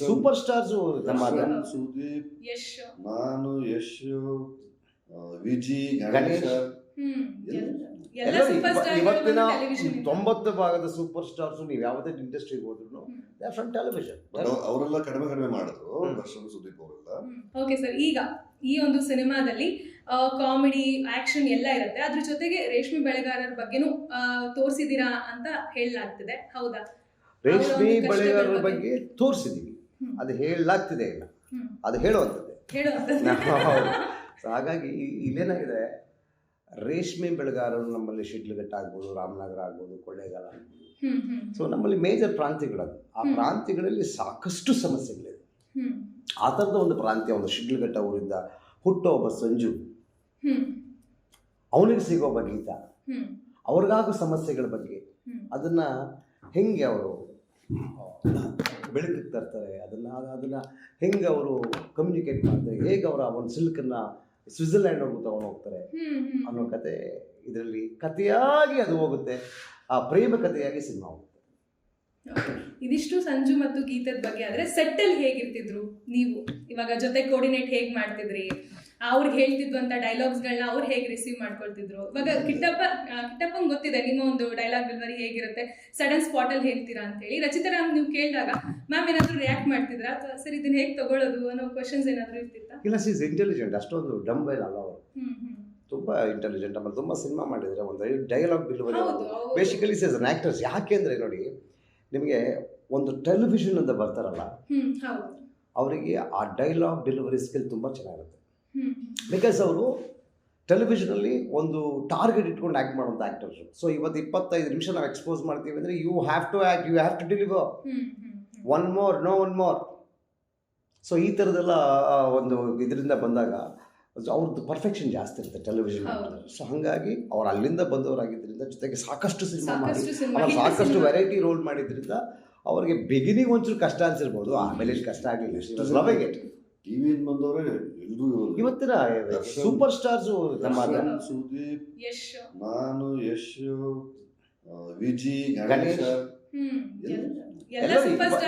Super stars Sudeep Yash. ನಾನು ಯಶ್ ವಿಜಿ ಗಣೇಶ್. ಇವತ್ತಿನ television ತೊಂಬತ್ತು ಭಾಗದ ಸೂಪರ್ ಸ್ಟಾರ್ಸ್ ನೀವು ಯಾವುದೇ ಇಂಡಸ್ಟ್ರಿಗೆ ಹೋದ್ರು. ಫ್ರಮ್ ಟೆಲಿವಿಷನ್ ಅವರೆಲ್ಲ ಕಡಿಮೆ ಕಡಿಮೆ ಮಾಡಿದ್ರು. ದರ್ಶನ್ ಸುದೀಪ್ ಅವರೆಲ್ಲ. ಓಕೆ ಸರ್ ಈಗ ಈ ಒಂದು ಸಿನಿಮಾದಲ್ಲಿ ಕಾಮಿಡಿ ಆಕ್ಷನ್ ಎಲ್ಲ ಇರುತ್ತೆ. ಅದ್ರ ಜೊತೆಗೆ ರೇಷ್ಮೆ ಬೆಳೆಗಾರರ ಬಗ್ಗೆನೂ ತೋರಿಸಿದೀರಾ ಅಂತ ಹೇಳಲಾಗ್ತಿದೆ. ಹೌದಾ? ರೇಷ್ಮೆ ಬೆಳೆಗಾರರ ಬಗ್ಗೆ ತೋರಿಸಿದೀವಿ. ಅದು ಹೇಳಲಾಗ್ತಿದೆ ಇಲ್ಲ ಅದು ಹೇಳುವಂಥದ್ದೇ. ಹಾಗಾಗಿ ಇಲ್ಲೇನಾಗಿದೆ ರೇಷ್ಮೆ ಬೆಳೆಗಾರರು ನಮ್ಮಲ್ಲಿ ಶಿಡ್ಲಘಟ್ಟ ಆಗ್ಬೋದು ರಾಮನಗರ ಆಗ್ಬೋದು ಕೊಳ್ಳೇಗಾಲ ಆಗ್ಬೋದು. ಸೊ ನಮ್ಮಲ್ಲಿ ಮೇಜರ್ ಪ್ರಾಂತ್ಯಗಳದು ಆ. ಪ್ರಾಂತ್ಯಗಳಲ್ಲಿ ಸಾಕಷ್ಟು ಸಮಸ್ಯೆಗಳಿದೆ. ಆ ಥರದ ಒಂದು ಪ್ರಾಂತ್ಯ ಒಂದು ಶಿಡ್ಲಘಟ್ಟ ಊರಿಂದ ಹುಟ್ಟೋ ಒಬ್ಬ ಸಂಜು. ಅವನಿಗೆ ಸಿಗೋ ಒಬ್ಬ ಗೀತ. ಅವ್ರಿಗಾಗೋ ಸಮಸ್ಯೆಗಳ ಬಗ್ಗೆ. ಅದನ್ನ ಹೆಂಗೆ ಅವರು ಬೆಳಕಿಗೆ ತರ್ತಾರೆ. ಅದನ್ನು ಅದನ್ನ ಹೆಂಗೆ ಅವರು ಕಮ್ಯುನಿಕೇಟ್ ಮಾಡ್ತಾರೆ? ಹೇಗೆ ಅವರ ಒಂದು ಸಿಲ್ಕನ್ನ ಸ್ವಿಟ್ಜರ್ಲ್ಯಾಂಡ್ವರೆಗೂ ತಗೊಂಡು ಹೋಗ್ತಾರೆ? ಅನ್ನೋ ಕತೆ ಇದರಲ್ಲಿ ಕಥೆಯಾಗಿ ಅದು ಹೋಗುತ್ತೆ. ಆ ಪ್ರೇಮ ಕಥೆಯಾಗಿ ಸಿನಿಮಾ ಹೋಗುತ್ತೆ. ಇದಿಷ್ಟು ಸಂಜು ಮತ್ತು ಗೀತದ ಬಗ್ಗೆ ಆದ್ರೆ ಸೆಟ್ಟಲ್ಲಿ ಹೇಗಿರ್ತಿದ್ರು ನೀವು? ಇವಾಗ ಜೊತೆ ಕೋರ್ಡಿನೇಟ್ ಹೇಗೆ ಮಾಡ್ತಿದ್ರಿ? ಅವ್ರಿಗೆ ಹೇಳ್ತಿದ್ವಂತ ಡೈಲಾಗ್ಸ್ಗಳನ್ನ ಅವ್ರು ಹೇಗೆ ರಿಸೀವ್ ಮಾಡ್ಕೊಳ್ತಿದ್ರು? ಇವಾಗ ಕಿಟ್ಟಪ್ಪ ಕಿಟ್ಟಪ್ಪಂಗೆ ಗೊತ್ತಿದೆ ನಿಮ್ಮ ಒಂದು ಡೈಲಾಗ್ ಡೆಲಿವರಿ ಹೇಗಿರುತ್ತೆ? ಸಡನ್ ಸ್ಪಾಟ್ ಅಲ್ಲಿ ಹೇಳ್ತೀರಾ ಅಂತ ಹೇಳಿ ರಚಿತಾ ನೀವು ಕೇಳಿದಾಗ ಮ್ಯಾಮ್ ಏನಾದರೂ ರಿಯಾಕ್ಟ್ ಮಾಡ್ತಿದ್ರಾ? ಅಥವಾ ಸರ್ ಇದನ್ನ ಹೇಗೆ ತಗೊಳ್ಳೋದು? ಅನ್ನೋ ಕ್ವಶನ್ಸ್ ಏನಾದರೂ ಇರ್ತಿತ್ತಾ? ಇಲ್ಲ ಸೀಸ್ ಇಂಟೆಲಿಜೆಂಟ್ ಅಷ್ಟೊಂದು ಡಂಬೈಲ್ ಅಲ್ಲ ಅವರು. ತುಂಬ ಇಂಟೆಲಿಜೆಂಟ್ ಆಮೇಲೆ ತುಂಬ ಸಿನಿಮಾ ಮಾಡಿದ್ರೆ. ಒಂದು dialogue delivery. Basically says an actors ಯಾಕೆಂದರೆ ನೋಡಿ ನಿಮಗೆ ಒಂದು ಟೆಲಿವಿಷನ್ ಅಂತ ಬರ್ತಾರಲ್ಲ ಹೌದು. ಅವರಿಗೆ ಆ ಡೈಲಾಗ್ ಡೆಲಿವರಿ ಸ್ಕಿಲ್ ತುಂಬ ಚೆನ್ನಾಗಿರುತ್ತೆ. ಬಿಕಾಸ್ ಅವರು ಟೆಲಿವಿಷನಲ್ಲಿ ಒಂದು ಟಾರ್ಗೆಟ್ ಇಟ್ಕೊಂಡು ಆ್ಯಕ್ಟ್ ಮಾಡುವಂಥ ಆ್ಯಕ್ಟರ್ಸ್ ಸೊ ಇವತ್ತು ಇಪ್ಪತ್ತೈದು ನಿಮಿಷ ನಾವು ಎಕ್ಸ್ಪೋಸ್ ಮಾಡ್ತೀವಿ ಅಂದರೆ you have to act you have to deliver one more no one more so ಈ ಥರದೆಲ್ಲ ಒಂದು ಇದರಿಂದ ಬಂದಾಗ ಅವ್ರದ್ದು ಪರ್ಫೆಕ್ಷನ್ ಜಾಸ್ತಿ ಇರುತ್ತೆ ಟೆಲಿವಿಷನ್. ಸೊ ಹಾಗಾಗಿ ಅವ್ರು ಅಲ್ಲಿಂದ ಬಂದವರಾಗಿದ್ದರಿಂದ ಜೊತೆಗೆ ಸಾಕಷ್ಟು ಸಿನಿಮಾ ಮಾಡಿ. ಸಾಕಷ್ಟು ಸಾಕಷ್ಟು ವೆರೈಟಿ ರೋಲ್ ಮಾಡಿದ್ರಿಂದ ಅವ್ರಿಗೆ ಬಿಗಿನಿಂಗ್ ಒಂಚೂರು ಕಷ್ಟ ಅನ್ಸಿರ್ಬೋದು. ಆಮೇಲೆ ಕಷ್ಟ ಆಗಲಿಲ್ಲ. ಟಿವಿಯಿಂದ ಬಂದವರೇ ಇವತ್ತಿನ. ಸೂಪರ್ ಸ್ಟಾರ್ಸ್ ನಮ್ಮ ಸುದೀಪ್ ನಾನು ಯಶ್ ವಿಜಿ ಗಣೇಶ್.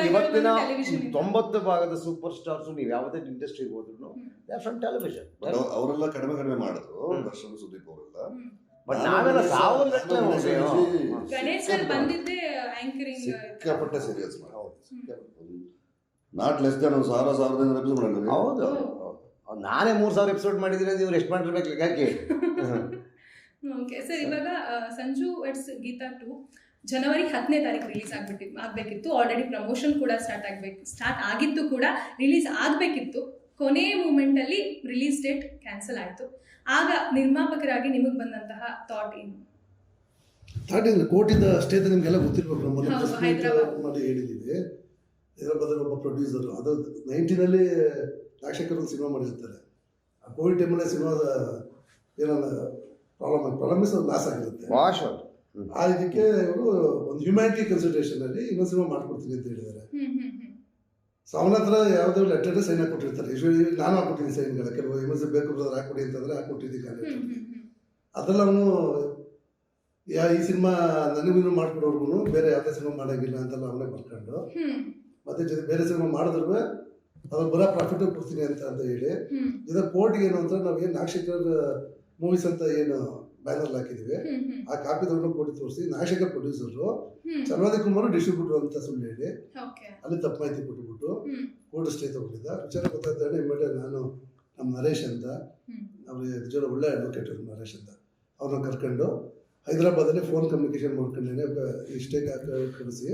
ಇವತ್ತಿನ ಟೆಲಿವಿಷನ್ ತೊಂಬತ್ತು ಭಾಗದ ಸೂಪರ್ ಸ್ಟಾರ್ಸ್ ನೀವು ಯಾವುದೇ ಇಂಡಸ್ಟ್ರಿಗೆ ಹೋದ್ರು. ಫ್ರಮ್ ಟೆಲಿವಿಷನ್ ಅವರೆಲ್ಲ ಕಡಿಮೆ ಕಡಿಮೆ ಮಾಡಿದ್ರು. ದರ್ಶನ್ ಸುದೀಪ್ ಅವರೆಲ್ಲ ಬಟ್ ನಾವೆಲ್ಲ ಸಾವಿರ ಗಟ್ಟಲೆ ನಾನು ಹೋಗ್ತೀವಿ. ಗಣೇಶ- ಸರ್ ಬಂದಿದ್ದೆ ಆಂಕರಿಂಗ್ ಸಿಕ್ಕಾಪಟ್ಟೆ ಸೀರಿಯಸ್ ಹೌದು. ನಾಟ್ ಲೆಸ್ ದನ್ ಸಾವಿರ ಸಾವಿರದ ಎಪಿಸೋಡ್ ಮಾಡಿದ್ವಿ ಹೌದು. ನಾನೇ ಮೂರು ಸಾವಿರ ಎಪಿಸೋಡ್ ಮಾಡಿದ್ರೆ ನೀವು ಎಷ್ಟು ಮಾಡಿರ್ಬೇಕು ಯಾಕೆ ಓಕೆ ಸರ್ ಇವಾಗ ಸಂಜು ಇಟ್ಸ್ ಗೀತಾ ಟು ಜನವರಿ ಹತ್ತನೇ ತಾರೀಕು ರಿಲೀಸ್ ಆಗ್ಬಿಟ್ಟಿತ್ತು ಆಗಬೇಕಿತ್ತು. ಆಲ್ರೆಡಿ ಪ್ರಮೋಷನ್ ಕೂಡ ಸ್ಟಾರ್ಟ್ ಆಗಬೇಕು ಸ್ಟಾರ್ಟ್ ಆಗಿತ್ತು ಕೂಡ ರಿಲೀಸ್ ಆಗಬೇಕಿತ್ತು. ಕೊನೆ ಮೂಮೆಂಟಲ್ಲಿ ರಿಲೀಸ್ ಡೇಟ್ ಕ್ಯಾನ್ಸಲ್ ಆಯಿತು. ಆಗ ನಿರ್ಮಾಪಕರಾಗಿ ನಿಮಗೆ ಬಂದಂತಹ ಥಾಟ್ ಏನು? ಥಾಟ್ ಏನು? ಕೋಟಿಂದ ಅಷ್ಟೇ ನಿಮಗೆಲ್ಲ ಗೊತ್ತಿರಬೇಕು. ಹೈದ್ರಾಬಾದ್. ಹೇಳಿದ್ದೀವಿ. ಹೈದರಾಬಾದಲ್ಲಿ ಒಬ್ಬ ಪ್ರೊಡ್ಯೂಸರು ಅದು ನೈನ್ಟೀನಲ್ಲಿ ಒಂದು ಸಿನಿಮಾ ಮಾಡಿರ್ತಾರೆ. ಆ ಕೋವಿಡ್ ಟೈಮಲ್ಲೇ ಸಿನಿಮಾದ ಏನಲ್ಲ ಪ್ರಾಬ್ಲಮ್ ಪ್ರಾಬ್ಲಮ್ ಮೀನ್ಸ್ ಲಾಸ್ ಆಗಿರುತ್ತೆ. ವಾಶ್ ಆ ಇದಕ್ಕೆ ಇವರು ಒಂದು ಹ್ಯುಮ್ಯಾನಿಟಿ ಕನ್ಸಿಡರೇಷನ್ ಅಲ್ಲಿ ಇನ್ನೊಂದು ಸಿನಿಮಾ ಮಾಡ್ಕೊಡ್ತೀನಿ ಅಂತ ಹೇಳಿದ್ದಾರೆ. ಸೊ ಅವನ ಹತ್ರ ಯಾವುದೋ ಲೆಟರ್ ಸೈನ್ ಹಾಕೊಟ್ಟಿರ್ತಾರೆ ಯೂಶ್ವಲಿ ನಾನು ಹಾಕೊಟ್ಟಿದ್ದೀನಿ ಸೈನ್ಗಳ ಕೆಲವು ಎಮರ್ಜೆನ್ಸಿ ಬೇಕು ಬ್ರದರ್ ಹಾಕೊಡಿ ಅಂತಂದ್ರೆ ಹಾಕೊಟ್ಟಿದ್ದೀನಿ ಕಾಲೇಜ್ ಅವನು ಯಾ ಈ ಸಿನಿಮಾ ನನಗೂ ಮಾಡ್ಕೊಡೋರ್ಗು ಬೇರೆ ಯಾವುದೇ ಸಿನಿಮಾ ಮಾಡೋಂಗಿಲ್ಲ ಅಂತೆಲ್ಲ ಅವನೇ ಬರ್ಕೊಂಡು. ಮತ್ತೆ ಜೊತೆ ಬೇರೆ ಸಿನಿಮಾ ಮಾಡಿದ್ರು ಅದ್ರ ಬರೋ ಪ್ರಾಫಿಟ್ ಕೊಡ್ತೀನಿ ಅಂತ ಅಂತ ಹೇಳಿ ಇದ್ರ ಕೋರ್ಟ್ಗೆ ಏನು ಅಂತ ನಾವು ಏನು ನಾಗಶೇಖರ್ ಮೂವೀಸ್ ಅಂತ ಏನು ಬ್ಯಾನರ್ ಹಾಕಿದ್ವಿ ಆ ಕಾಪಿ ತಗೊಂಡು ಕೋರ್ಟ್ ತೋರಿಸಿ ನಾಗಶೇಖರ್ ಪ್ರೊಡ್ಯೂಸರು ಹ್ಮ್. ಚಲವಾದಿ ಕುಮಾರ್ ಡಿಸ್ಟ್ರಿಬ್ಯೂಟರ್ ಅಂತ ಸುಳ್ಳು ಹೇಳಿ ಅಲ್ಲಿ ತಪ್ಪು ಮಾಹಿತಿ ಕೊಟ್ಟುಬಿಟ್ಟು ಕೋರ್ಟ್ ಸ್ಟೇ ತಗೊಂಡಿದ್ದ. ವಿಚಾರ ಗೊತ್ತಾಗ್ತಾನೆ ಇಮಿಡಿಯೇಟ್ ನಾನು ನಮ್ಮ ನರೇಶ್ ಅಂತ. ಅವ್ರಿಗೆ ನಿಜವಾದ ಒಳ್ಳೆ ಅಡ್ವೊಕೇಟ್ ನರೇಶ್ ಅಂತ. ಅವ್ರನ್ನ ಕರ್ಕೊಂಡು ಹೈದರಾಬಾದಲ್ಲಿ ಫೋನ್ ಕಮ್ಯುನಿಕೇಶನ್ ಮಾಡ್ಕೊಂಡೇನೆ ಇಷ್ಟೇ ಕಳಿಸಿ.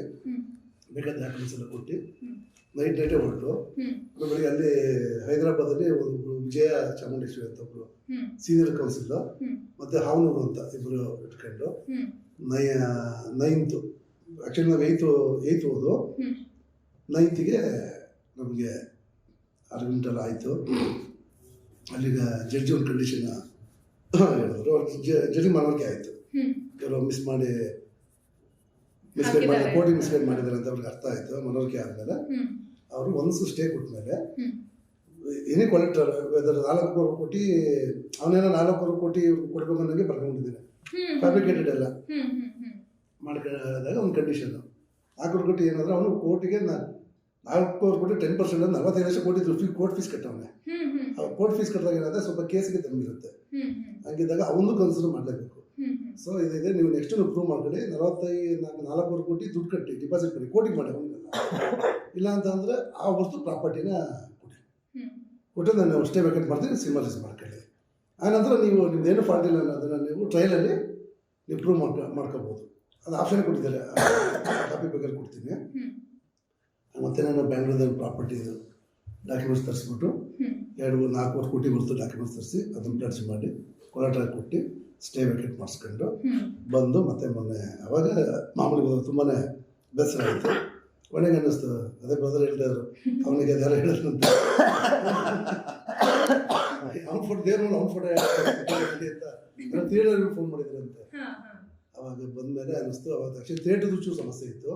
ಬೇಕಾದ ಡಾಕ್ಯುಮೆಂಟ್ಸ್ ಎಲ್ಲ ಕೊಟ್ಟು. ನೈಟ್ ನೈಟೇ ಹೊರಟು. ಬೆಳಿಗ್ಗೆ ಅಲ್ಲಿ ಹೈದರಾಬಾದಲ್ಲಿ ಒಂದು ವಿಜಯ ಚಾಮುಂಡೇಶ್ವರಿ ಅಂತ ಒಬ್ರು ಸೀನಿಯರ್ ಕೌನ್ಸಿಲ್. ಮತ್ತೆ ಹಾವನೂರು ಅಂತ ಇಬ್ಬರು ಇಟ್ಕೊಂಡು. ನೈ ನೈನ್ತು ಆ್ಯಕ್ಚುಲಿ ನಾವು ಏಯ್ತು ಏಯ್ತು ಹೋದು. ನೈನ್ತಿಗೆ ನಮಗೆ ಆರ್ಗ್ಯುಮೆಂಟೆಲ್ಲ ಆಯಿತು. ಅಲ್ಲಿಗ ಜಡ್ಜಿ ಒಂದು ಕಂಡೀಷನ್ ಹೇಳಿದ್ರು. ಜಡ್ಜಿ ಮನವರಿಕೆ ಆಯಿತು. ಕೆಲವು ಮಿಸ್ ಮಾಡಿ ಮಿಸ್ಗೈಡ್ ಮಾಡಿ ಕೋಟಿ ಮಿಸ್ಟೇಕ್ ಮಾಡಿದ್ದಾರೆ ಅಂತ ಅವ್ರಿಗೆ ಅರ್ಥ ಆಯಿತು ಮನವರಿಕೆ ಆದಮೇಲೆ. ಅವರು ಒಂದು ಸ್ಟೇ ಕೊಟ್ಟಮೇಲೆ. ಏನೇ ಕೊಲೆಕ್ಟರ್ ವೆದರ್ ನಾಲ್ಕೂವರೆ ಕೋಟಿ ಅವನೇನೋ ನಾಲ್ಕೂವರೆ ಕೋಟಿ ಕೊಡ್ಬೇಕು ಅನ್ನೋಂಗೆ ಬರ್ಕೊಂಡಿದ್ದೀನಿ. ಫ್ಯಾಬ್ರಿಕೇಟೆಡ್ ಎಲ್ಲ ಮಾಡ್ಕೊಂಡಾಗ ಒಂದು ಕಂಡೀಷನ್ ನಾಲ್ಕೂವರೆ ಕೋಟಿ ಏನಂದ್ರೆ ಅವನು ಕೋಟಿಗೆ ನಾಲ್ಕೂವರೆ ಕೋಟಿ ಟೆನ್ ಪರ್ಸೆಂಟ್ ನಲವತ್ತೈದು ಲಕ್ಷ ಕೋಟಿ ಫೀ ಕೋರ್ಟ್ ಫೀಸ್ ಕಟ್ಟವನೆ. ಅವ್ರು ಕೋರ್ಟ್ ಫೀಸ್ ಕಟ್ಟಿದಾಗ ಏನಾದ್ರೆ ಸ್ವಲ್ಪ ಕೇಸಿಗೆ ಹ್ಮ್ ಹಂಗಿದ್ದಾಗ ಅವನು ಕನ್ಸಿಡರ್ ಮಾಡಲೇಬೇಕು. ಸೊ ಇದಿದೆ ನೀವು ನೆಕ್ಸ್ಟ್ ನೀವು ಪ್ರೂವ್ ಮಾಡ್ಕೊಳ್ಳಿ. ನಲವತ್ತೈದು ನಾಲ್ಕು ನಾಲ್ಕೂವರೆ ಕೋಟಿ ದುಡ್ಡು ಕಟ್ಟಿ ಡಿಪಾಸಿಟ್ ಮಾಡಿ ಕೋಟಿ ಮಾಡಿ ಒಂದು ಇಲ್ಲ ಅಂತಂದರೆ ಆ ವಸ್ತು ಪ್ರಾಪರ್ಟಿನ ಕೊಡಿ. ಕೊಟ್ಟು ನಾನು ಅಷ್ಟೇ ವೇಕೆಂಟ್ ಮಾಡ್ತೀನಿ ಸಿನಿಮಾ ರಿಲೀಸ್ ಮಾಡ್ಕೊಳ್ಳಿ. ಆನಂತರ ನೀವು ನಿಮ್ದೇನು ಫಾಲ್ಟ್ ಇಲ್ಲ ಅನ್ನೋದನ್ನು ನೀವು ಟ್ರೈಲಲ್ಲಿ ನೀವು ಪ್ರೂವ್ ಮಾಡ್ಕೊ ಮಾಡ್ಕೋಬೋದು. ಅದು ಆಪ್ಷನ್ ಕೊಟ್ಟಿದ್ದಾರೆ. ಕಾಪಿ ಬೇಕಾದ್ರೆ ಕೊಡ್ತೀನಿ. ಮತ್ತೆ ನಾನು ಬ್ಯಾಂಗ್ಳೂರ್ದಲ್ಲಿ ಪ್ರಾಪರ್ಟಿ ಡಾಕ್ಯುಮೆಂಟ್ಸ್ ತರಿಸ್ಬಿಟ್ಟು ಎರಡು ಮೂರು ನಾಲ್ಕೂವರೆ ಕೋಟಿ ಬರ್ತು ಡಾಕ್ಯುಮೆಂಟ್ಸ್ ತರಿಸಿ ಅದನ್ನು ಪ್ಲಾಟ್ಸ್ ಮಾಡಿ ಕೊಲಾಟ್ರಾಗಿ ಕೊಟ್ಟು ಸ್ಟೇ ವೇಕೆಟ್ ಮಾಡಿಸ್ಕೊಂಡು ಬಂದು ಮತ್ತೆ ಮೊನ್ನೆ ಅವಾಗ ಮಾಮೂಲಿ ತುಂಬಾ ಬೇಸರ ಆಯಿತು. ಒಳ್ಳೆಗೆ ಅನ್ನಿಸ್ತು ಅದೇ ಬ್ರದರ್ ಹೇಳ್ತಾ ಇದ್ರು. ಅವನಿಗೆ ಅದೆಲ್ಲ ಹೇಳಿದ್ರು ಅವ್ನ ಫೋಟೋ ದೇವ್ರು ಅವ್ನ ಫೋಟೋ ಅಂತ. ಥಿಯೇಟರ್ಗೆ ಫೋನ್ ಮಾಡಿದ್ರಂತೆ ಅವಾಗ ಬಂದ ಬಂದಮೇಲೆ ಅನ್ನಿಸ್ತು. ಅವಾಗ ಆ್ಯಕ್ಚುಲಿ ಥಿಯೇಟರ್ದು ಚೂರು ಸಮಸ್ಯೆ ಇತ್ತು.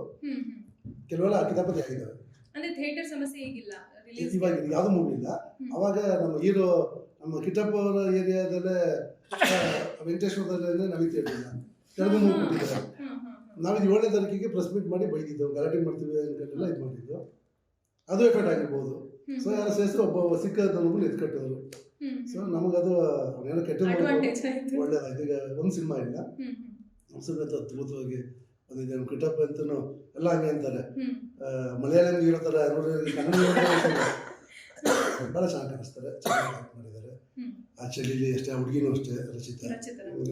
ಕೆಲವೆಲ್ಲ ಕಿತಾಪತಿ ಆಗಿದ್ದಾವೆ ಅಂದ್ರೆ ಥಿಯೇಟರ್ ಸಮಸ್ಯೆ ಈಗಿಲ್ಲ. ರಿಲೀಸ್ ಇವಾಗ ಯಾವುದೂ ಮೂವಿ ಇಲ್ಲ. ಅವಾಗ ನಮ್ಮ ಹೀರೋ ನಮ್ಮ ಕಿಟ್ಟಪ್ಪ ಅವರ ಏರಿಯಾದಲ್ಲೇ ವೆಂಕಟೇಶ್ವರದಲ್ಲೇ ನಮಗೆ ಥಿಯೇಟರ್ ಇಲ್ಲ ತೆಲುಗು ಮೂವಿ ಕೊಟ್ಟಿದ್ದಾರೆ ಹ್ಮ್ ಹ್ಮ್ ಹ್ಮ್ ನಾವು ಏಳನೇ ತಾರೀಕಿಗೆ ಪ್ರೆಸ್ ಮೀಟ್ ಮಾಡಿ ಬೈದಿದ್ದು ಗಲಾಟೆ ಮಾಡ್ತೀವಿ ಅನ್ಕೊಂಡೆಲ್ಲ ಇದು ಮಾಡಿದ್ದು. ಅದು ಎಫೆಕ್ಟ್ ಆಗಿರ್ಬೋದು. ಸೊ ಯಾರ ಸೇರಿಸಿ ಒಬ್ಬ ಸಿಕ್ಕ ನಮಗೂ ಎತ್ಕಟ್ಟಿದ್ರು. ಕಟ್ಟಿದ್ರು ಸೊ ನಮಗದು ಏನೋ ಕೆಟ್ಟ ಒಳ್ಳೇದಾಯ್ತು. ಈಗ ಒಂದು ಸಿನಿಮಾ ಇಲ್ಲ. ಸಿನಿಮಾ ಅದ್ಭುತವಾಗಿ ಬಂದಿದೆ. ನಮ್ಮ ಕಿಟ್ಟಪ್ಪ ಅಂತೂ ಎಲ್ಲ ಹಂಗೆ ಅಂತಾರೆ. ಮಲಯಾಳಂ ಹೀರೋ ಥರ ನೋಡಿದ್ರೆ ಕನ್ನಡ. ಭಾಳ ಚೆನ್ನಾಗಿ ಕಾಣಿಸ್ತಾರೆ ಚೆನ್ನಾಗಿ ಆ್ಯಕ್ಟ್ ಮಾಡಿದ್ದಾರೆ. ಆ ಚಳಿಲಿ ಅಷ್ಟೇ ಹುಡುಗಿನೂ ಅಷ್ಟೇ ರಚಿತ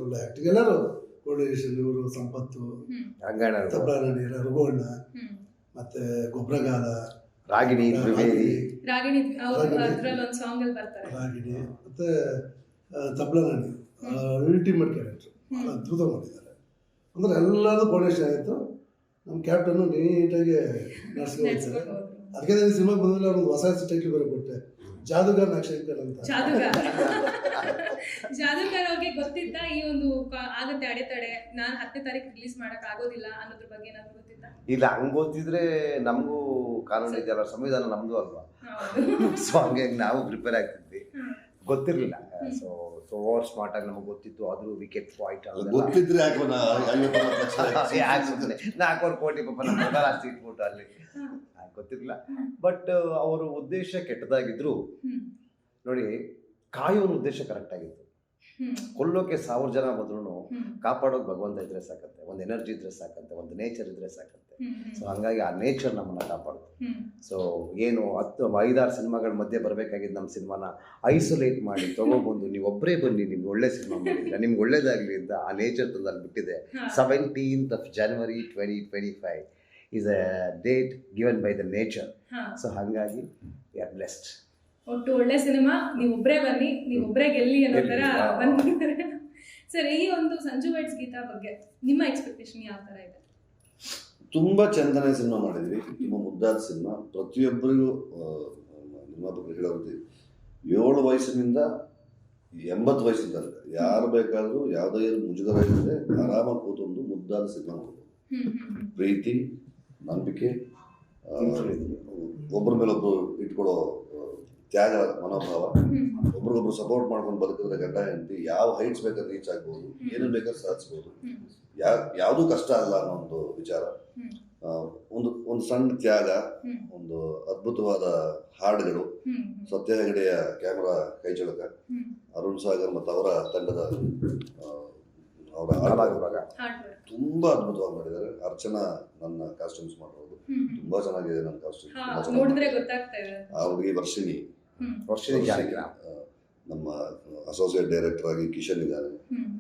ಒಳ್ಳೆ ಆ್ಯಕ್ಟಿಂಗ್ ಎಲ್ಲರೂ ಕೋರ್ಡಿನೇಷನ್ ಇವರು ಸಂಪತ್ತು ತಬ್ಬಾರಣಿ ರಘುವಣ್ಣ ಮತ್ತೆ ಗೊಬ್ಬರಗಾಲ ರಾಗಿಣಿ ರಾಗಿಣಿ. ಅವ್ರು ರಾಗಿಣಿ. ಸಾಂಗ್ ಅಲ್ಲಿ ಬರ್ತಾರೆ. ರಾಗಿಣಿ ಮತ್ತೆ ತಬ್ಲನಾಣಿ ಅಲ್ಟಿಮೇಟ್ ಕ್ಯಾರೆಕ್ಟರ್ ಭಾಳ ಅದ್ಭುತ ಮಾಡಿದ್ದಾರೆ. ಅಂದ್ರೆ ಎಲ್ಲದೂ ಕೋರ್ಡಿನೇಷನ್ ಆಯಿತು ನಮ್ಮ ಕ್ಯಾಪ್ಟನ್ನು ನೀಟಾಗಿ ನಡೆಸ್ಕೊಂಡಿದ್ದಾರೆ ಹೋಗ್ತಾರೆ. ಅದಕ್ಕೆ ನಾನು ಸಿನಿಮಾಗೆ ಬಂದಿಲ್ಲ ಒಂದು ಹೊಸ ಟೈಟ್ಲ್ ಬೇರೆ ಕೊಟ್ಟೆ. ಜಾದುಗಾರ್ ನಕ್ಷತ್ರ ಅಂತ. ಜಾದುಗಾರ್. ಜಾದೂಗಾರ ಅವ್ರಿಗೆ ಗೊತ್ತಿದ್ದ ಈ ಒಂದು ಆಗುತ್ತೆ ಆಗತ್ತೆ ಅಡೆತಡೆ ನಾನು ಹತ್ತನೇ ತಾರೀಕು ರಿಲೀಸ್ ಮಾಡಕ್ ಆಗೋದಿಲ್ಲ ಅನ್ನೋದ್ರ ಬಗ್ಗೆ ಏನಾದ್ರು ಇಲ್ಲ ಹಂಗ್ ಗೊತ್ತಿದ್ರೆ ನಮಗೂ ಕಾನೂನು ಇದೆಯಲ್ಲ ಸಂವಿಧಾನ ನಮ್ದು ಅಲ್ವಾ? ಸೊ ಹಂಗಾಗಿ ನಾವು ಪ್ರಿಪೇರ್ ಆಗ್ತಿದ್ವಿ. ಗೊತ್ತಿರಲಿಲ್ಲ. ಸೊ ಸೊ ಓವರ್ ಸ್ಮಾರ್ಟ್ ಆಗಿ ನಮಗೆ ಗೊತ್ತಿತ್ತು ಆದ್ರೂ ವಿಕೆಟ್ ಪಾಯಿಂಟ್ ಗೊತ್ತಿದ್ರೆ? ನಾಲ್ಕೂವರೆ ಕೋಟಿ ಪಾಪ ನಮ್ಮ ಇಟ್ಬಿಟ್ಟು ಅಲ್ಲಿ. ಗೊತ್ತಿರಲಿಲ್ಲ. ಬಟ್ ಅವರ ಉದ್ದೇಶ ಕೆಟ್ಟದಾಗಿದ್ರು. ನೋಡಿ ಕಾಯೋನ ಉದ್ದೇಶ ಕರೆಕ್ಟ್ ಆಗಿತ್ತು. ಕೊಲ್ಲೋಕೆ ಸಾವಿರ ಜನ ಬಂದ್ರು. ಕಾಪಾಡೋಕೆ ಭಗವಂತ ಇದ್ರೆ ಸಾಕಂತೆ ಒಂದು ಎನರ್ಜಿ ಇದ್ರೆ ಸಾಕಂತೆ ಒಂದು ನೇಚರ್ ಇದ್ರೆ ಸಾಕಂತೆ ಹ್ಮ್. ಸೊ ಹಂಗಾಗಿ ಆ ನೇಚರ್ ನಮ್ಮನ್ನ ಕಾಪಾಡುತ್ತೆ. ಸೊ ಏನು ಹತ್ತು ಐದಾರು ಸಿನಿಮಾಗಳ ಮಧ್ಯೆ ಬರಬೇಕಾಗಿದ್ದು ನಮ್ಮ ಸಿನಿಮಾನ ಐಸೋಲೇಟ್ ಮಾಡಿ ತಗೊಬಂದು ನೀವು ಒಬ್ಬರೇ ಬನ್ನಿ ನಿಮ್ಗೆ ಒಳ್ಳೆ ಸಿನಿಮಾ ಮಾಡಿಲ್ಲ ನಿಮ್ಗೆ ಒಳ್ಳೇದಾಗಲಿ ಅಂತ ಆ ನೇಚರ್ ತಂದು ಅಲ್ಲಿ ಬಿಟ್ಟಿದೆ. Seventeenth of January twenty twenty five is a date given by the nature. So ಹಾಗಾಗಿ ವಿ ಆರ್ ಬ್ಲೆಸ್ಡ್ ಒಟ್ಟು ಒಳ್ಳೆ ಸಿನಿಮಾ ನೀವು ಒಬ್ರೇ ಬನ್ನಿ ನೀವು ಒಬ್ರೇ ಗೆಲ್ಲಿ ಅನ್ನೋ ಥರ. ಬಂದಿದ್ದಾರೆ ಸರ್ ಈ ಒಂದು ಸಂಜು ವೈಟ್ಸ್ ಗೀತಾ ಬಗ್ಗೆ ನಿಮ್ಮ ಎಕ್ಸ್ಪೆಕ್ಟೇಷನ್ ಯಾವ ಥರ ಇದೆ? ತುಂಬ ಚಂದನೆ ಸಿನಿಮಾ ಮಾಡಿದ್ವಿ ತುಂಬ ಮುದ್ದಾದ ಸಿನಿಮಾ. ಪ್ರತಿಯೊಬ್ಬರಿಗೂ ನಿಮ್ಮ ಬಗ್ಗೆ ಹೇಳೋದು ಏಳು ವಯಸ್ಸಿನಿಂದ ಎಂಬತ್ತು ವಯಸ್ಸಿನ ತನಕ ಯಾರು ಬೇಕಾದರೂ ಯಾವುದೇ ಮುಜುಗರ ಇಲ್ಲದೆ ಆರಾಮಾಗಿ ಕೂತೊಂದು ಮುದ್ದಾದ ಸಿನಿಮಾ ನೋಡ್ಬೋದು. ಪ್ರೀತಿ ನಂಬಿಕೆ ಒಬ್ಬರ ಒಬ್ಬರು ಇಟ್ಕೊಳ್ಳೋ ತ್ಯಾಗ ಮನೋಭಾವ ಒಬ್ರಿಗೊಬ್ರು ಸಪೋರ್ಟ್ ಮಾಡ್ಕೊಂಡು ಬದುಕಿದ್ರೆ ಗಂಡ ಹೆಂಡತಿ ಯಾವ ಹೈಟ್ಸ್ ಬೇಕಾದ್ರೆ ರೀಚ್ ಆಗ್ಬೋದು ಏನು ಬೇಕಾದ್ರೆ ಸಾಧಿಸ್ಬೋದು. ಯಾ ಯಾವುದೂ ಕಷ್ಟ ಅಲ್ಲ ಅನ್ನೋ ಒಂದು ವಿಚಾರ. ಒಂದು ಒಂದು ಸಣ್ಣ ತ್ಯಾಗ ಒಂದು ಅದ್ಭುತವಾದ ಹಾಡುಗಳು ಸತ್ಯ ಹೆಗಡೆಯ ಕ್ಯಾಮರಾ ಕೈಚಳಕ ಅರುಣ್ ಸಾಗರ್ ಮತ್ತು ಅವರ ತಂಡದ ಅವರ ಹಾಡಾಗಿರುವಾಗ. ತುಂಬ ಹಾರ್ಡ್ ತುಂಬಾ ಅದ್ಭುತವಾಗಿ ಮಾಡಿದ್ದಾರೆ. ಅರ್ಚನಾ ನನ್ನ ಕಾಸ್ಟ್ಯೂಮ್ಸ್ ಮಾಡಿರೋದು. ತುಂಬಾ ಚೆನ್ನಾಗಿದೆ ನನ್ನ ಕಾಸ್ಟ್ಯೂಮ್ ಆ ಹುಡುಗಿ ವರ್ಷಿಣಿ. ನಮ್ಮ ಅಸೋಸಿಯೇಟ್ ಡೈರೆಕ್ಟರ್ ಆಗಿ ಕಿಶನ್ ಇದ್ದಾರೆ.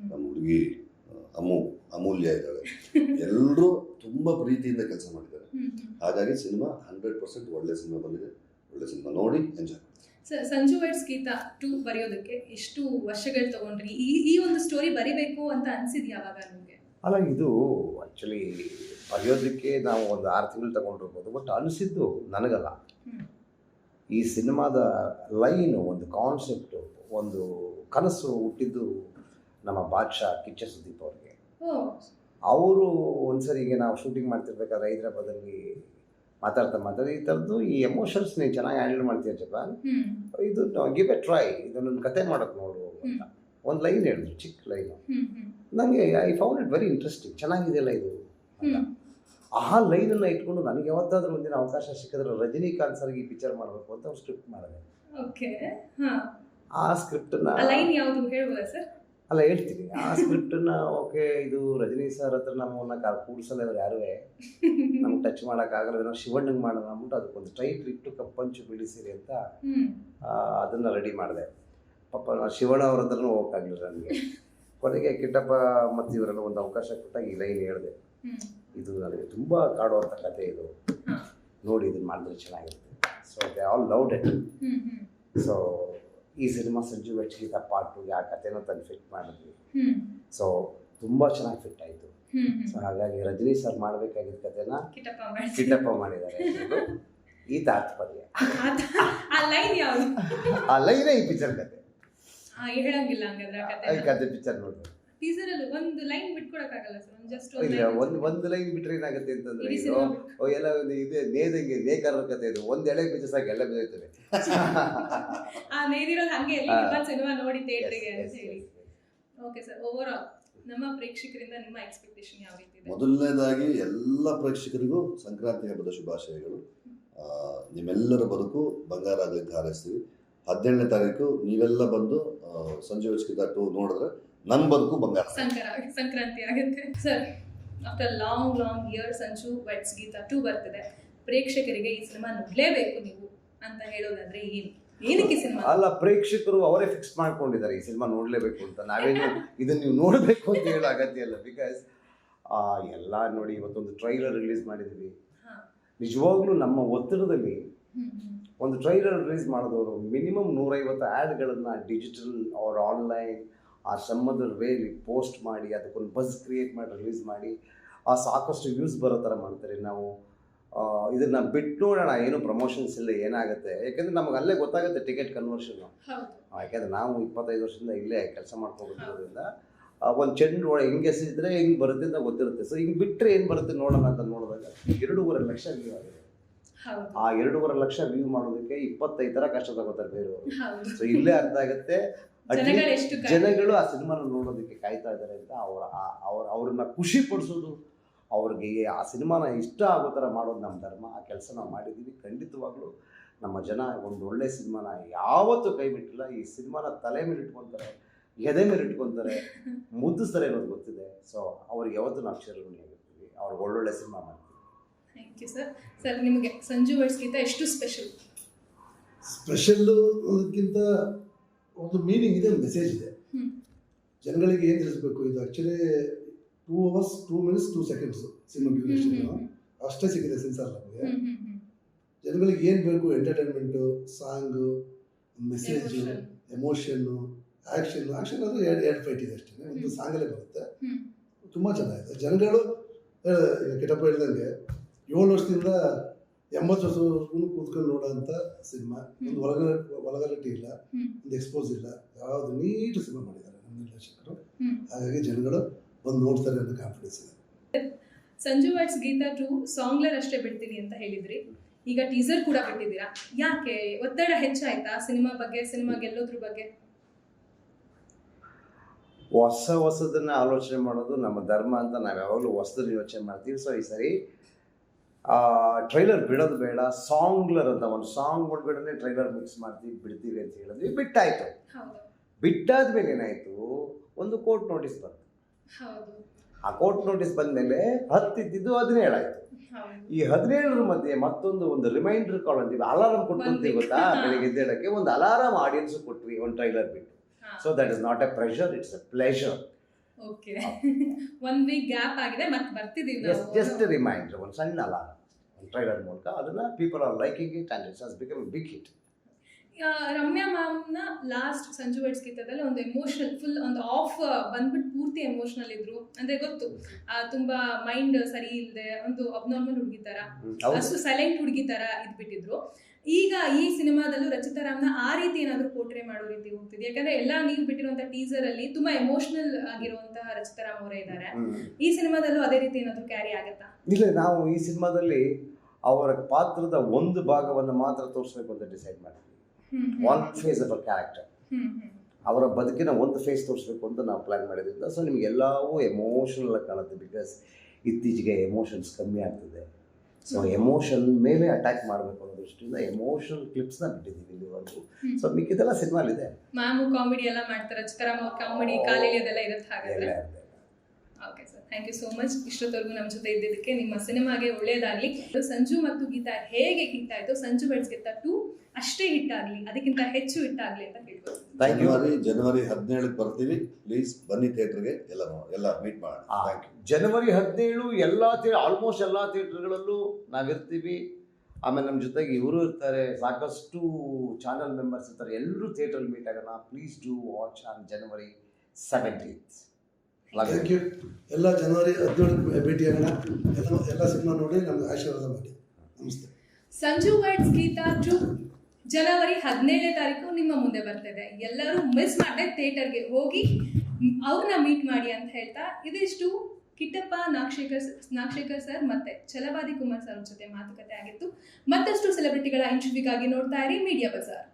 ನಮ್ಮ ಹುಡುಗಿ ಅಮು ಅಮೂಲ್ಯ ಇದ್ದಾಳೆ ಎಲ್ಲರೂ ತುಂಬಾ ಪ್ರೀತಿಯಿಂದ ಕೆಲಸ ಮಾಡಿದ್ದಾರೆ. ಹಾಗಾಗಿ ಸಿನಿಮಾ ಹಂಡ್ರೆಡ್ ಪರ್ಸೆಂಟ್ ಒಳ್ಳೆ ಸಿನಿಮಾ ಬಂದಿದೆ. ಒಳ್ಳೆ ಸಿನಿಮಾ ನೋಡಿ ಎಂಜಾಯ್ ಸ- ಸಂಜು ವೈಟ್ಸ್ ಗೀತಾ ಟು ಬರೆಯೋದಕ್ಕೆ ಎಷ್ಟು ವರ್ಷಗಳು ತಗೊಂಡ್ರಿ? ಈ ಈ ಒಂದು ಸ್ಟೋರಿ ಬರಿಬೇಕು ಅಂತ ಅನ್ಸಿದ್ ಯಾವಾಗ ನಿಮಗೆ? ಅಲ್ಲ ಇದು ಆಕ್ಚುಲಿ ಬರೆಯೋದಕ್ಕೆ ನಾವು ಒಂದು ಆರು ತಿಂಗಳು ತಗೊಂಡಿರ್ಬೋದು. ಬಟ್ ಅನಿಸಿದ್ದು ನನಗಲ್ಲ. ಈ ಸಿನಿಮಾದ ಲೈನು ಒಂದು ಕಾನ್ಸೆಪ್ಟು ಒಂದು ಕನಸು ಹುಟ್ಟಿದ್ದು ನಮ್ಮ ಬಾದ್ಶಾ ಕಿಚ್ಚ ಸುದೀಪ್ ಅವ್ರಿಗೆ. ಅವರು ಒಂದ್ಸರಿ ಈಗ ನಾವು ಶೂಟಿಂಗ್ ಮಾಡ್ತಿರ್ಬೇಕಾದ್ರೆ ಹೈದ್ರಾಬಾದಲ್ಲಿ ಮಾತಾಡ್ತಾ ಮಾತಾಡಿ ಈ ಥರದ್ದು ಈ ಎಮೋಷನ್ಸ್ ನೀವು ಚೆನ್ನಾಗಿ ಹ್ಯಾಂಡಲ್ ಮಾಡ್ತೀಯ ಹ್ಮ್. ಇದು ಗಿವ್ ಎ ಟ್ರೈ ಇದನ್ನೊಂದು ಕತೆ ಮಾಡೋಕೆ ನೋಡು ಅಂತ. ಒಂದು ಲೈನ್ ಹೇಳಿದ್ರು ಚಿಕ್ಕ ಲೈನು. ನನಗೆ I found it very interesting ಚೆನ್ನಾಗಿದೆಯಲ್ಲ ಇದು? ಅಂತ. ಆ ಲೈನನ್ನು ಇಟ್ಕೊಂಡು ನನಗೆ ಯಾವತ್ತಾದ್ರೂ ಒಂದಿನ ಅವಕಾಶ ಸಿಕ್ಕಿದ್ರೆ ರಜನಿಕಾಂತ್ ಸರ್ಗೆ ಈ ಪಿಕ್ಚರ್ ಮಾಡಬೇಕು ಅಂತ ಒಂದು ಸ್ಕ್ರಿಪ್ಟ್ ಮಾಡಿದೆ. ಓಕೆ ಆ ಸ್ಕ್ರಿಪ್ಟನ್ನ ಆ ಲೈನ್ ಯಾವುದು ಹೇಳ್ಬೋದಾ ಸರ್? ಅಲ್ಲ ಹೇಳ್ತೀನಿ. ಆ ಸ್ಕ್ರಿಪ್ಟನ್ನ ಓಕೆ ಇದು ರಜನಿ ಸರ್ ಹತ್ರ ನಮ್ಮನ್ನ ಕೂಡಿಸಲ್ಲ ಕೂಡ್ಸಲ್ಲ ಯಾರೇ ಯಾರೂ ನಮ್ಗೆ ಟಚ್ ಮಾಡೋಕ್ಕಾಗಲ್ಲ ನಾವು ಶಿವಣ್ಣಂಗೆ ಮಾಡೋಣ ಅಂದ್ಬಿಟ್ಟು ಅದಕ್ಕೊಂದು ಟೈಟ್ ಇಟ್ಟು ಕಪ್ಪಂಚು ಬಿಡಿಸಿರಿ ಅಂತ ಅದನ್ನು ರೆಡಿ ಮಾಡಿದೆ. ಪಾಪ ನಾನು ಶಿವಣ್ಣ ಅವ್ರ ಹತ್ರನೂ ಹೋಗೋಕ್ಕಾಗಲಿಲ್ಲ ನನಗೆ. ಕೊನೆಗೆ ಕಿಟ್ಟಪ್ಪ ಮತ್ತು ಇವರೆಲ್ಲ ಒಂದು ಅವಕಾಶ ಕೊಟ್ಟಾಗ ಈ ಲೈನ್ ಹೇಳಿದೆ. ಇದು ನನಗೆ ತುಂಬ ಕಾಡುವಂಥ ಕತೆ ಇದು. ನೋಡಿ ಇದನ್ನು ಮಾಡಿದ್ರೆ ಚೆನ್ನಾಗಿರುತ್ತೆ. So they all loved it so ಈ ಸಿನಿಮಾ ಸಂಜು ವೆಚ್ಚಿಗಿತ ಪಾರ್ಟು ಯಾವ ಕಥೆನೂ ತಂದು ಫಿಟ್ ಮಾಡಿದ್ವಿ. ಸೊ ತುಂಬ ಚೆನ್ನಾಗಿ ಫಿಟ್ ಆಯಿತು. ಸೊ ಹಾಗಾಗಿ ರಜನಿ ಸರ್ ಮಾಡಬೇಕಾಗಿದ್ದ ಕಥೆನ ಕಿಟ್ಟಪ್ಪ ಮಾಡ್ಸಿ ಮಾಡಿದ್ದಾರೆ. ಈ ತಾತ್ಪರ್ಯ. ಆ ಲೈನ್ ಈ ಪಿಕ್ಚರ್ ಕತೆ. ಕತೆ ಪಿಕ್ಚರ್ ನೋಡ್ಬೇಕು. ಟೀಸರ್ ಅಲ್ಲಿ ಒಂದು ಲೈನ್ ಬಿಟ್ಕೊಡಕ್ಕಾಗಲ್ಲ ಸರ್ ಒಂದು ಜಸ್ಟ್ ಇಲ್ಲ ಒಂದು ಒಂದು ಲೈನ್ ಬಿಟ್ರೆ ಏನಾಗುತ್ತೆ ಅಂತಂದ್ರೆ ಇದು ಓ, ಎಲ್ಲ ಇದೆ ನೇದಂಗೆ ನೇಕಾರರ ಕತೆ ಇದು. ಒಂದು ಎಳೆ ಬೀಜ ಸಾಕು ಎಲ್ಲ ಬಿದ್ದೋಯ್ತದೆ. ಆ ನೇದಿರೋದು ಹಂಗೆ ಎಲ್ಲ. ಸಿನಿಮಾ ನೋಡಿ ಥಿಯೇಟ್ರಿಗೆ ಅಂತ ಹೇಳಿ. ಓಕೆ ಸರ್ ಓವರ್ ಆಲ್ ನಮ್ಮ ಪ್ರೇಕ್ಷಕರಿಂದ ನಿಮ್ಮ ಎಕ್ಸ್ಪೆಕ್ಟೇಷನ್ ಯಾವ ರೀತಿ ಇದೆ? ಮೊದಲನೇದಾಗಿ ಎಲ್ಲ ಪ್ರೇಕ್ಷಕರಿಗೂ ಸಂಕ್ರಾಂತಿ ಹಬ್ಬದ ಶುಭಾಶಯಗಳು. ಆ, ನಿಮ್ಮೆಲ್ಲರ ಬದುಕು ಬಂಗಾರ ಆಗ್ಲಿಕ್ಕೆ ಹಾರೈಸ್ತೀವಿ. ಹದಿನೆಂಟನೇ ತಾರೀಕು ನೀವೆಲ್ಲ ಬಂದು ಸಂಜೆ ವೆಚ್ಕಿತ ಟು ನೋಡಿದ್ರೆ ನನ್ನ ಬದುಕು ಬಂಗಾರ. ಸಂಕ್ರಾಂತಿ ಸಂಕ್ರಾಂತಿ ಆಗುತ್ತೆ. Sir after long long years ಅಂಚು ವೆಟ್ಸ್ ಗೀತಾ ಟೂ ಬರ್ತಿದೆ. ಪ್ರೇಕ್ಷಕರಿಗೆ ಈ ಸಿನಿಮಾ ನೋಡಲೇಬೇಕು ನೀವು ಅಂತ ಹೇಳೋದಾದ್ರೆ ಏನು? ಏನಕ್ಕೆ ಸಿನಿಮಾ? ಅಲ್ಲ ಪ್ರೇಕ್ಷಕರು ಅವರೇ ಫಿಕ್ಸ್ ಮಾಡ್ಕೊಂಡಿದ್ದಾರೆ ಈ ಸಿನಿಮಾ ನೋಡಲೇಬೇಕು ಅಂತ. ನಾವೇನು ಇದನ್ನ ನೀವು ನೋಡಬೇಕು ಅಂತ ಹೇಳೋ ಅಗತ್ಯ ಇಲ್ಲ. ಬಿಕಾಸ್ ಎಲ್ಲ ನೋಡಿ ಇವತ್ತೊಂದು ಟ್ರೈಲರ್ ರಿಲೀಸ್ ಮಾಡಿದ್ವಿ. ನಿಜವಾಗ್ಲೂ ನಮ್ಮ ಒತ್ತಡದಲ್ಲಿ ಒಂದು ಟ್ರೈಲರ್ ರಿಲೀಸ್ ಮಾಡಿದವರು ಮಿನಿಮಮ್ ನೂರೈವತ್ತು ಆ್ಯಡ್ಗಳನ್ನು ಡಿಜಿಟಲ್ ಅವ್ರ ಆನ್ಲೈನ್ ಆ ಶ್ರಮದ ವೇಲಿ ಪೋಸ್ಟ್ ಮಾಡಿ ಅದಕ್ಕೊಂದು ಬಸ್ ಕ್ರಿಯೇಟ್ ಮಾಡಿ ರಿಲೀಸ್ ಮಾಡಿ ಆ ಸಾಕಷ್ಟು ವ್ಯೂಸ್ ಬರೋ ಥರ ಮಾಡ್ತಾರೆ. ನಾವು ಇದನ್ನು ಬಿಟ್ಟು ನೋಡೋಣ ಏನು ಪ್ರಮೋಷನ್ಸ್ ಇಲ್ಲ ಏನಾಗುತ್ತೆ? ಯಾಕಂದ್ರೆ ನಮಗೆ ಅಲ್ಲೇ ಗೊತ್ತಾಗುತ್ತೆ ಟಿಕೆಟ್ ಕನ್ವರ್ಷನ್ ಯಾಕೆಂದ್ರೆ ನಾವು ಇಪ್ಪತ್ತೈದು ವರ್ಷದಿಂದ ಇಲ್ಲೇ ಕೆಲಸ ಮಾಡ್ಕೊಬಿಟ್ಟಿರೋದ್ರಿಂದ ಒಂದು ಚೆಂಡು ಒಳಗೆ ಹಿಂಗೆ ಎಸೆದಿದ್ರೆ ಹೆಂಗೆ ಬರುತ್ತೆ ಅಂತ ಗೊತ್ತಿರುತ್ತೆ. ಸೊ ಹಿಂಗೆ ಬಿಟ್ಟರೆ ಏನು ಬರುತ್ತೆ ನೋಡೋಣ ಅಂತ ನೋಡಿದಾಗ ಎರಡೂವರೆ ಲಕ್ಷ ವ್ಯೂ ಆಗಿದೆ ಆ ಎರಡೂವರೆ ಲಕ್ಷ ವ್ಯೂ ಮಾಡೋದಕ್ಕೆ ಇಪ್ಪತ್ತೈದು ಥರ ಕಷ್ಟ ತಗೋತಾರೆ ಬೇರೆಯವರು. ಸೊ ಇಲ್ಲೇ ಅರ್ಥ ಆಗುತ್ತೆ. ಜನಗಳು ಎಷ್ಟು ಜನಗಳು ಆ ಸಿನಿಮಾನ ನೋಡೋದಕ್ಕೆ ಕಾಯ್ತಾ ಇದ್ದಾರೆ ಅಂತ ಅವರ ಅವ್ರ ಅವ್ರನ್ನ ಖುಷಿ ಪಡಿಸೋದು ಅವ್ರಿಗೆ ಆ ಸಿನಿಮಾನ ಇಷ್ಟ ಆಗೋ ಥರ ಮಾಡೋದು ನಮ್ಮ ಧರ್ಮ. ಆ ಕೆಲಸ ನಾವು ಮಾಡಿದ್ದೀವಿ. ಖಂಡಿತವಾಗ್ಲೂ ನಮ್ಮ ಜನ ಒಂದು ಒಳ್ಳೆ ಸಿನಿಮಾನ ಯಾವತ್ತೂ ಕೈ ಬಿಟ್ಟಿಲ್ಲ. ಈ ಸಿನಿಮಾನ ತಲೆ ಮೇಲೆ ಇಟ್ಕೊತಾರೆ ಎದೆ ಮೇಲೆ ಇಟ್ಕೊತಾರೆ ಮುದ್ದಿಸ್ತಾರೆ ಅನ್ನೋದು ಗೊತ್ತಿದೆ. ಸೊ ಅವ್ರಿಗೆ ಯಾವತ್ತೂ ನಾವು ಚಿರಋಣಿಯಾಗಿರ್ತೀವಿ ಅವ್ರಿಗೆ ಒಳ್ಳೊಳ್ಳೆ ಸಿನಿಮಾ ಮಾಡ್ತೀವಿ ಥ್ಯಾಂಕ್ ಯು ಸರ್ ಸರ್ ನಿಮಗೆ ಸಂಜು ವರ್ಸ್ಗಿಂತ ಎಷ್ಟು ಸ್ಪೆಷಲ್ ಸ್ಪೆಷಲ್ಲು ಅದಕ್ಕಿಂತ ಒಂದು ಮೀನಿಂಗ್ ಇದೆ ಮೆಸೇಜ್ ಇದೆ. ಜನಗಳಿಗೆ ಏನು ತಿಳಿಸ್ಬೇಕು? ಇದು actually two hours two minutes two seconds cinema duration ಅಷ್ಟೇ ಸಿಕ್ಕಿದೆ ಸೆನ್ಸಾರ್ ನಮಗೆ. ಜನಗಳಿಗೆ ಏನು ಬೇಕು? Entertainment song message. Emotion action action ಅಂದರೆ ಎರಡು ಎರಡು ಫೈಟ್ ಇದೆ ಅಷ್ಟೇ. ಒಂದು. ಸಾಂಗಲ್ಲೇ ಬರುತ್ತೆ. ತುಂಬ ಚೆನ್ನಾಗಿದೆ. ಜನಗಳು ಕಿಟಪ್ಪ ಹೇಳ್ದಂಗೆ ಏಳು ವರ್ಷದಿಂದ ಎಂಬತ್ತು ವರ್ಷದವರೆಗೂ ಕೂತ್ಕೊಂಡು ನೋಡೋಂಥ ಸಿನಿಮಾ. ಒಂದು ಒಳಗಡೆ ಒಳಗಲಿಟಿ ಇಲ್ಲ. ಒಂದು ಎಕ್ಸ್ಪೋಸ್ ಇಲ್ಲ. ಯಾವುದು ನೀಟ್ ಸಿನಿಮಾ ಮಾಡಿದ್ದಾರೆ ನಮ್ಮ ನಿರ್ದೇಶಕರು. ಹಾಗಾಗಿ ಜನಗಳು ಬಂದು ನೋಡ್ತಾರೆ ಅನ್ನೋ ಕಾನ್ಫಿಡೆನ್ಸ್ ಇದೆ. ಸಂಜು ವಾಟ್ಸ್ ಗೀತಾ ಟು ಸಾಂಗ್ಲರ್ ಅಷ್ಟೇ ಬಿಡ್ತೀನಿ ಅಂತ ಹೇಳಿದ್ರಿ. ಈಗ ಟೀಸರ್ ಕೂಡ ಬಿಟ್ಟಿದ್ದೀರಾ ಯಾಕೆ? ಒತ್ತಡ ಹೆಚ್ಚಾಯ್ತಾ ಸಿನಿಮಾ ಬಗ್ಗೆ ಸಿನಿಮಾ ಗೆಲ್ಲೋದ್ರ ಬಗ್ಗೆ? ಹೊಸ ಹೊಸದನ್ನ ಆಲೋಚನೆ ಮಾಡೋದು ನಮ್ಮ ಧರ್ಮ ಅಂತ ನಾವು ಯಾವಾಗಲೂ ಹೊಸದನ್ನ ಯೋಚನೆ ಮಾಡ್ತೀವಿ. ಸೊ ಈ ಸರಿ ಟ್ರೈಲರ್ ಬಿಡೋದು ಬೇಡ ಸಾಂಗ್ಲರ್ ಅಂತ ಒಂದು ಸಾಂಗ್ ಒಳಗಡೆ ಟ್ರೈಲರ್ ಮಿಕ್ಸ್ ಮಾಡ್ತೀವಿ ಬಿಡ್ತೀವಿ ಅಂತ ಹೇಳಿದ್ವಿ ಬಿಟ್ಟಾಯ್ತು. ಹೌದು. ಬಿಟ್ಟಾದ್ಮೇಲೆ ಏನಾಯಿತು? ಒಂದು ಕೋರ್ಟ್ ನೋಟಿಸ್ ಬಂತು. ಆ ಕೋರ್ಟ್ ನೋಟಿಸ್ ಬಂದಮೇಲೆ ಹತ್ತಿದ್ದು ಹದಿನೇಳಾಯ್ತು ಹೌದು. ಈ ಹದಿನೇಳರ ಮಧ್ಯೆ ಮತ್ತೊಂದು ಒಂದು ರಿಮೈಂಡರ್ ಕಾಲ್ ಅಂತೀವಿ ಅಲಾರಾಮ್ ಕೊಟ್ಕೊಂತೀವಿ ಗೊತ್ತಾ? ಬೆಳಿಗ್ಗೆ ಎದ್ದೇಳಕ್ಕೆ ಒಂದು ಅಲಾರಾಮ್ ಆಡಿಯನ್ಸ್ ಕೊಟ್ವಿ ಒಂದು ಟ್ರೈಲರ್ ಬಿಟ್ಟು. So that is not a pressure it's a pleasure okay ಒಂದ್ ವೀಕ್ ಗ್ಯಾಪ್ ಆಗಿದೆ ಮತ್ತೆ ಬರ್ತಿದ್ದೀವಿ ಜಸ್ಟ್ ರಿಮೈಂಡರ್ ಒಂದು ಸಣ್ಣ ಅಲಾರಾಮ್ ಟ್ರೈಲರ್ ಮೂಲಕ ಅದನ್ನ people are liking it and it's has become big hit Ramya ಮ್ಯಾಮ್ನ last Sanju weds ಗೀತದಲ್ಲಿ ಒಂದು ಎಮೋಷನಲ್ ಫುಲ್ ಒಂದು ಆಫ್ ಬಂದ್ಬಿಟ್ಟು ಪೂರ್ತಿ ಎಮೋಷನಲ್ ಇದ್ರು. ಅಂದ್ರೆ ಗೊತ್ತು ತುಂಬಾ ಮೈಂಡ್ ಸರಿ ಇಲ್ಲದೆ ಒಂದು ಅಬ್ನಾರ್ಮಲ್ ಹುಡುಗಿ ತರ ಅಷ್ಟು ಸೈಲೆಂಟ್ ಹುಡುಗಿ ತರ ಇದ್ಬಿಟ್ಟಿದ್ರು. ಈಗ ಈ ಸಿನಿಮಾದಲ್ಲೂ ರಚಿತಾ ರಾಮ್ನ ಆ ರೀತಿ ಏನಾದ್ರೂ ಪೋರ್ಟ್ರೇ ಮಾಡೋ ರೀತಿ ಹೋಗ್ತಿದೆ. ಯಾಕಂದ್ರೆ ಎಲ್ಲ ನೀವು ಬಿಟ್ಟಿರುವಂತ ಟೀಸರ್ ಅಲ್ಲಿ ತುಂಬಾ ಎಮೋಷನಲ್ ಆಗಿರುವಂತಹ ರಚಿತಾ ರಾಮ್ ಅವರೇ ಇದ್ದಾರೆ. ಈ ಸಿನಿಮಾದಲ್ಲೂ ಅದೇ ರೀತಿ ಏನಾದ್ರು ಕ್ಯಾರಿ ಆಗತ್ತಾ? ಇಲ್ಲ ನಾವು ಈ ಸಿನಿಮಾದಲ್ಲಿ ಅವರ ಪಾತ್ರದ ಒಂದು ಭಾಗವನ್ನು ಮಾತ್ರ ತೋರಿಸ್ಬೇಕು ಅಂತ ಡಿಸೈಡ್ ಮಾಡಿದ್ವಿ one phase of a character ಅವರ ಬದುಕಿನ ಒಂದು ಫೇಸ್ ತೋರಿಸ್ಬೇಕು ಅಂತ ನಾವು ಪ್ಲ್ಯಾನ್ ಮಾಡಿದ್ರಿಂದ ಸೊ ನಿಮ್ಗೆ ಎಲ್ಲವೂ ಎಮೋಷನಲ್ ಕಾಣುತ್ತೆ ಬಿಕಾಸ್ ಇತ್ತೀಚೆಗೆ ಎಮೋಷನ್ಸ್ ಕಮ್ಮಿ ಆಗ್ತಿದೆ. ಸೊ ಎಮೋಷನ್ ಮೇಲೆ ಅಟ್ಯಾಕ್ ಮಾಡಬೇಕು ಅನ್ನೋ ದೃಷ್ಟಿಯಿಂದ ಎಮೋಷನಲ್ ಕ್ಲಿಪ್ಸ್ನ ಬಿಟ್ಟಿದ್ದೀವಿ ಇಲ್ಲಿವರೆಗೂ. ಸೊ ಮಿಕ್ಕಿದೆಲ್ಲ ಸಿನಿಮಾಲಿದೆ. ಮ್ಯಾಮು ಕಾಮಿಡಿ ಎಲ್ಲ ಮಾಡ್ತಾರೆ ಕಾಮಿಡಿ ಕಾಲೇಲಿ ಅದೆಲ್ಲ ಇರುತ್ತೆ ಎಲ್ಲ ಹಾಗಾದ್ರೆ ಇದೆ okay sir thank you so much. ಇಷ್ಟೊತ್ತವರೆಗೂ ನಮ್ಮ ಜೊತೆ ಇದ್ದಿದ್ದಕ್ಕೆ ನಿಮ್ಮ ಸಿನಿಮಾಗೆ ಒಳ್ಳೆಯದಾಗಲಿ ಸಂಜು ಮತ್ತು ಗೀತಾ ಹೇಗೆ ಹಿಟ್ ಆಯಿತು ಸಂಜು ಬೆಡ್ಸ್ ಗೆತ್ತ ಟೂ ಅಷ್ಟೇ ಹಿಟ್ ಆಗಲಿ ಅದಕ್ಕಿಂತ ಹೆಚ್ಚು ಹಿಟ್ ಆಗಲಿ ಅಂತ ಕೇಳ್ಬೋದು. ಥ್ಯಾಂಕ್ ಯು ಜನವರಿ ಜನವರಿ ಹದಿನೇಳಕ್ಕೆ ಬರ್ತೀವಿ. ಪ್ಲೀಸ್ ಬನ್ನಿ ಥಿಯೇಟ್ರಿಗೆ ಎಲ್ಲ ಎಲ್ಲ ಮೀಟ್ ಮಾಡಿ. ಥ್ಯಾಂಕ್ ಯು ಜನವರಿ ಹದಿನೇಳು ಎಲ್ಲ ಥಿಯೇ ಆಲ್ಮೋಸ್ಟ್ ಎಲ್ಲ ಥಿಯೇಟರ್ಗಳಲ್ಲೂ ನಾವಿರ್ತೀವಿ. ಆಮೇಲೆ ನಮ್ಮ ಜೊತೆಗೆ ಇವರು ಇರ್ತಾರೆ ಸಾಕಷ್ಟು ಚಾನಲ್ ಮೆಂಬರ್ಸ್ ಇರ್ತಾರೆ. ಎಲ್ಲರೂ ಥಿಯೇಟರ್ ಮೀಟ್ ಆಗೋಣ. Please do watch on January seventeenth thank you ಎಲ್ಲ ಜನವರಿ ಹದಿನೇಳಕ್ಕೆ ಭೇಟಿಯಾಗೋಣ ಎಲ್ಲ ಎಲ್ಲ ಸಿನಿಮಾ ನೋಡಿ ನಮ್ಗೆ ಆಶೀರ್ವಾದ ಮಾಡಿ. ನಮಸ್ತೆ. ಸಂಜು ವರ್ಡ್ಸ್ ಗೀತಾ ಟು ಜನವರಿ ಹದಿನೇಳನೇ ತಾರೀಕು ನಿಮ್ಮ ಮುಂದೆ ಬರ್ತಿದೆ. ಎಲ್ಲರೂ ಮಿಸ್ ಮಾಡದೆ ಥಿಯೇಟರ್ಗೆ ಹೋಗಿ ಅವ್ರನ್ನ ಮೀಟ್ ಮಾಡಿ ಅಂತ ಹೇಳ್ತಾ ಇದಿಷ್ಟು ಕಿಟ್ಟಪ್ಪ ನಾಗಶೇಖರ್ ನಾಗಶೇಖರ್ ಸರ್ ಮತ್ತೆ ಛಲವಾದಿ ಕುಮಾರ್ ಸರ್ ಜೊತೆ ಮಾತುಕತೆ ಆಗಿತ್ತು. ಮತ್ತಷ್ಟು ಸೆಲೆಬ್ರಿಟಿಗಳ ಇಂಟರ್ವ್ಯೂಗಾಗಿ ನೋಡ್ತಾ ಇರಿ ಮೀಡಿಯಾ ಬಜಾರ್